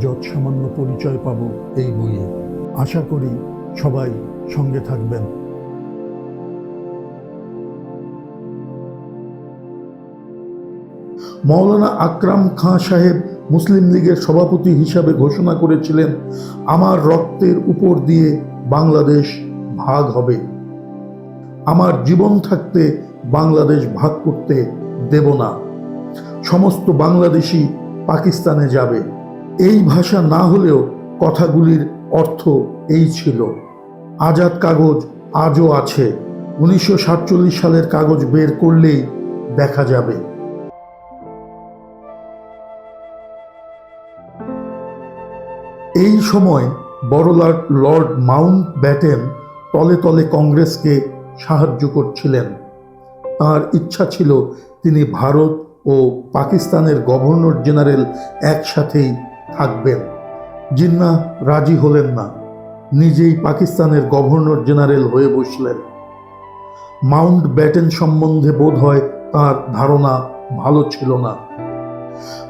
যৎসামান্য পরিচয় পাব এই বইয়ে। আশা করি সবাই সঙ্গে থাকবেন। মৌলানা আকরাম খাঁ সাহেব মুসলিম লীগের সভাপতি হিসাবে ঘোষণা করেছিলেন, আমার রক্তের উপর দিয়ে বাংলাদেশ ভাগ হবে। আমার জীবন থাকতে বাংলাদেশ ভাগ করতে দেব না। সমস্ত বাংলাদেশি পাকিস্তানে যাবে। এই ভাষা না হলেও কথাগুলির অর্থ এই ছিল। আজাদ কাগজ আজও আছে। উনিশশো সাতচল্লিশ সালের কাগজ বের করলেই দেখা যাবে। এই সময় বড়লাট লর্ড মাউন্ট ব্যাটেন তলে তলে কংগ্রেসকে সাহায্য করছিলেন। তার ইচ্ছা ছিল তিনি ভারত ও পাকিস্তানের গভর্নর জেনারেল একসাথেই থাকবেন। জিন্না রাজি হলেন না। নিজেই পাকিস্তানের গভর্নর জেনারেল হয়ে বসলেন। মাউন্ট ব্যাটেন সম্বন্ধে বোধ হয় তার ধারণা ভালো ছিল না।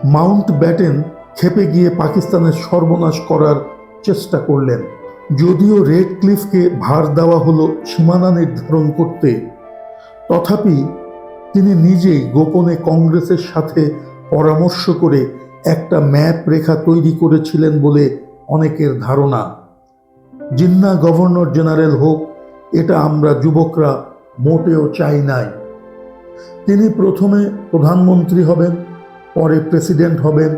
মাউন্ট ব্যাটেন খেপে গিয়ে পাকিস্তানের সর্বনাশ করার চেষ্টা করলেন। যদিও রেড ক্লিফকে ভার দেওয়া হলো সীমানা নির্ধারণ করতে, তথাপি তিনি নিজেই গোপনে কংগ্রেসের সাথে পরামর্শ করে একটা ম্যাপ রেখা তৈরি করেছিলেন বলে অনেকের ধারণা। জিন্না গভর্নর জেনারেল হোক, এটা আমরা যুবকরা মোটেও চাই নাই। তিনি প্রথমে প্রধানমন্ত্রী হবেন, পরে প্রেসিডেন্ট হবেন,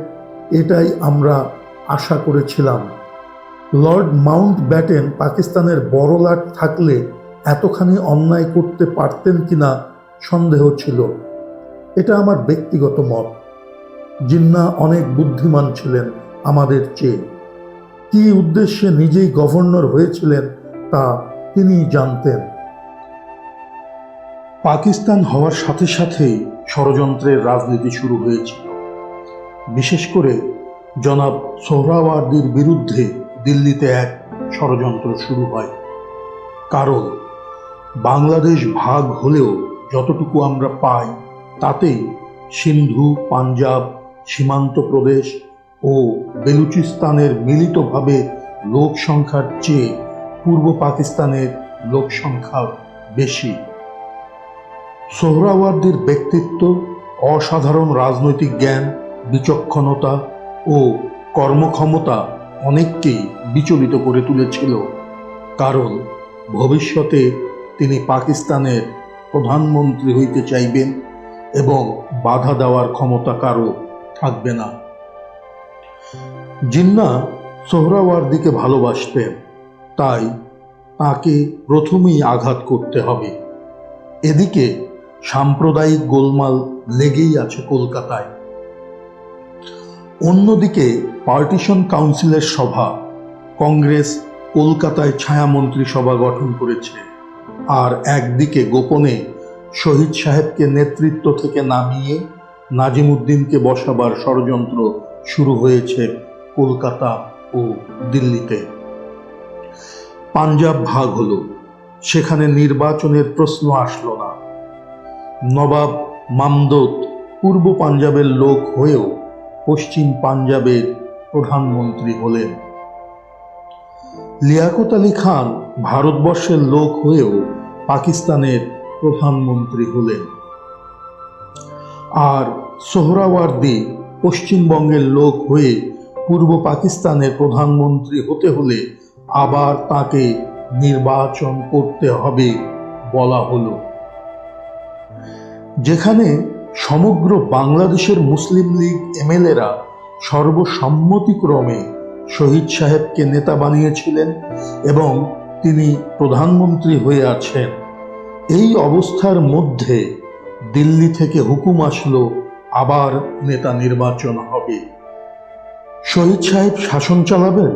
এটাই আমরা আশা করেছিলাম। লর্ড মাউন্ট ব্যাটেন পাকিস্তানের বড় লাট থাকলে এতখানি অন্যায় করতে পারতেন কিনা সন্দেহ ছিল। এটা আমার ব্যক্তিগত মত। জিন্না অনেক বুদ্ধিমান ছিলেন আমাদের চেয়ে। কি উদ্দেশ্যে নিজেই গভর্নর হয়েছিলেন তা তিনি জানতেন। পাকিস্তান হওয়ার সাথে সাথেই ষড়যন্ত্রের রাজনীতি শুরু হয়েছিল। বিশেষ করে জনাব সোহরাওয়ার্দির বিরুদ্ধে দিল্লিতে এক ষড়যন্ত্র শুরু হয়। কারণ বাংলাদেশ ভাগ হলেও যতটুকু আমরা পাই তাতেই সিন্ধু, পাঞ্জাব সীমান্ত প্রদেশ ও বেলুচিস্তানের মিলিতভাবে লোক সংখ্যার চেয়ে পূর্ব পাকিস্তানের লোক সংখ্যা বেশি। সোহরাওয়ার্দির ব্যক্তিত্ব, অসাধারণ রাজনৈতিক জ্ঞান, বিচক্ষণতা ও কর্মক্ষমতা অনেককেই বিচলিত করে তুলেছিল, কারণ ভবিষ্যতে তিনি পাকিস্তানের প্রধানমন্ত্রী হইতে চাইবেন এবং বাধা দেওয়ার ক্ষমতা কারও থাকবে না। জিন্না সোহরাওয়ার্দিকে ভালোবাসতেন তাই তাকে প্রথমেই আঘাত করতে হবে। এদিকে সাম্প্রদায়িক গোলমাল লেগেই আছে কলকাতায়। অন্যদিকে পার্টিশন কাউন্সিলের সভা, কংগ্রেস কলকাতায় ছায়ামন্ত্রী সভা গঠন করেছে। আর একদিকে গোপনে শহীদ সাহেবকে নেতৃত্ব থেকে নামিয়ে নাজিমুদ্দিনকে বসাবার ষড়যন্ত্র শুরু হয়েছে কলকাতা ও দিল্লিতে। পাঞ্জাব ভাগ হল, সেখানে নির্বাচনের প্রশ্ন আসলো না। নবাব মামদত পূর্ব পাঞ্জাবের লোক হয়েও পশ্চিম পাঞ্জাবের প্রধানমন্ত্রী হলেন। লিয়াকত আলী খান ভারতবর্ষের লোক হয়েও পাকিস্তানের প্রধানমন্ত্রী হলেন। আর সোহরাওয়ার্দী পশ্চিমবঙ্গের লোক হয়ে পূর্ব পাকিস্তানের প্রধানমন্ত্রী হতে হলে আবার তাকে নির্বাচন করতে হবে বলা হলো। যেখানে সমগ্র বাংলাদেশের মুসলিম লীগ এমএলএরা সর্বসম্মতিক্রমে শহীদ সাহেবকে নেতা বানিয়েছিলেন এবং তিনি প্রধানমন্ত্রী হয়ে আছেন। এই অবস্থার মধ্যে দিল্লি থেকে হুকুম আসলো, আবার নেতা নির্বাচন হবে। শহীদ সাহেব শাসন চালাবেন?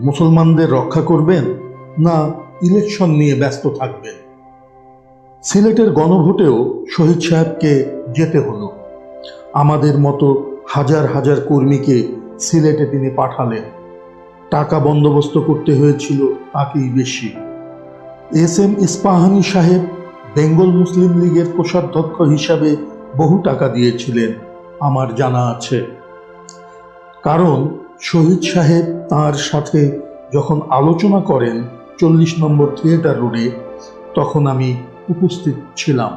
মুসলমানদের রক্ষা করবেন? না, ইলেকশন নিয়ে ব্যস্ত থাকবেন? সিলেটের গণভোটেও শহীদ সাহেবকে যেতে হলো। আমাদের মতো হাজার হাজার কর্মীকে সিলেটে তিনি পাঠালেন। টাকা বন্দোবস্ত করতে হয়েছিল তাকেই বেশি। এস এম ইস্পাহানি সাহেব বেঙ্গল মুসলিম লীগের কোষাধ্যক্ষ হিসাবে বহু টাকা দিয়েছিলেন, আমার জানা আছে। কারণ শহীদ সাহেব তার সাথে যখন আলোচনা করেন চল্লিশ নম্বর থিয়েটার রোডে তখন আমি উপস্থিত ছিলাম।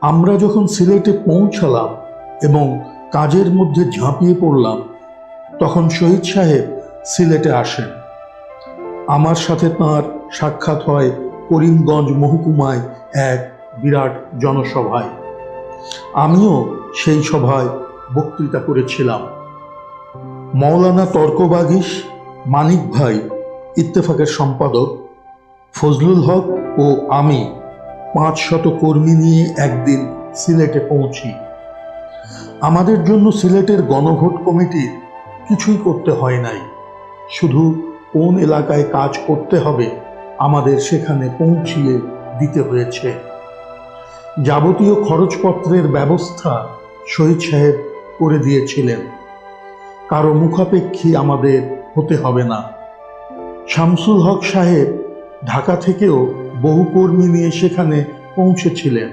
আমরা যখন সিলেটে পৌঁছালাম এবং কাজের মধ্যে ঝাঁপিয়ে পড়লাম, তখন শহীদ সাহেব সিলেটে আসেন। আমার সাথে তাঁর সাক্ষাৎ হয় করিমগঞ্জ মহকুমায় এক বিরাট জনসভায়। আমিও সেই সভায় বক্তৃতা করেছিলাম। মৌলানা তর্কবাগিস মানিক ভাই, ইত্তেফাকের সম্পাদক, ফজলুল হক ও আমি পাঁচ শত কর্মী নিয়ে একদিন সিলেটে পৌঁছি। আমাদের জন্য সিলেটের গণভোট কমিটির কিছুই করতে হয় নাই। শুধু কোন এলাকায় কাজ করতে হবে আমাদের সেখানে পৌঁছিয়ে দিতে হয়েছে। যাবতীয় খরচপত্রের ব্যবস্থা শহীদ সাহেব করে দিয়েছিলেন। কারও মুখাপেক্ষী আমাদের হতে হবে না। শামসুল হক সাহেব ঢাকা থেকেও বহু কর্মী নিয়ে সেখানে পৌঁছেছিলেন।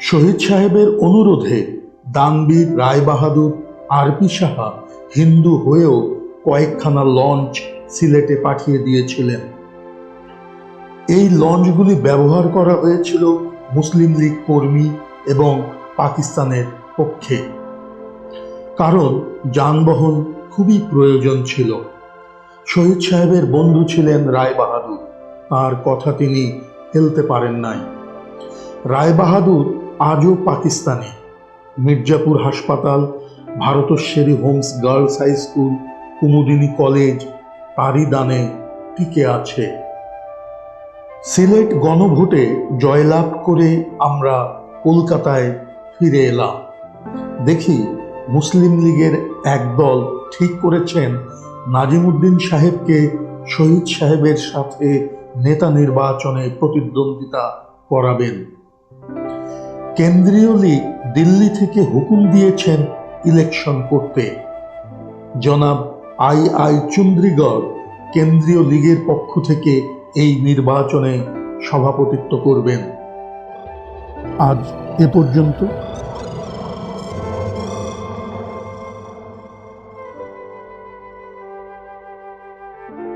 শহীদ সাহেবের অনুরোধে দানবীর, রায়বাহাদুর, আরপি সাহা হিন্দু হয়েও কয়েকখানা লঞ্চ সিলেটে পাঠিয়ে দিয়েছিলেন। এই লঞ্চগুলি ব্যবহার করা হয়েছিল মুসলিম লীগ কর্মী এবং পাকিস্তানের পক্ষে। কারণ যানবাহন খুবই প্রয়োজন ছিল। শহীদ সাহেবের বন্ধু ছিলেন রায় বাহাদুর, তার কথা তিনি ফেলতে পারেন নাই। রায় বাহাদুর আজও পাকিস্তানে। মির্জাপুর হাসপাতাল Bharateshwari homes girls high school, Kumudini college তারই টিকে আছে। সিলেট গণভোটে জয়লাভ করে আমরা কলকাতায় ফিরে এলাম। দেখি মুসলিম লীগের একদল ঠিক করেছেন নাজিমুদ্দিন সাহেবকে শহীদ সাহেবের সাথে নেতা নির্বাচনে প্রতিদ্বন্দ্বিতা করাবেন। কেন্দ্রীয় লীগ দিল্লি থেকে হুকুম দিয়েছেন ইলেকশন করতে। জনাব আই আই চুন্দ্রিগড় কেন্দ্রীয় লীগের পক্ষ থেকে এই নির্বাচনে সভাপতিত্ব করবেন। আজ এ পর্যন্ত।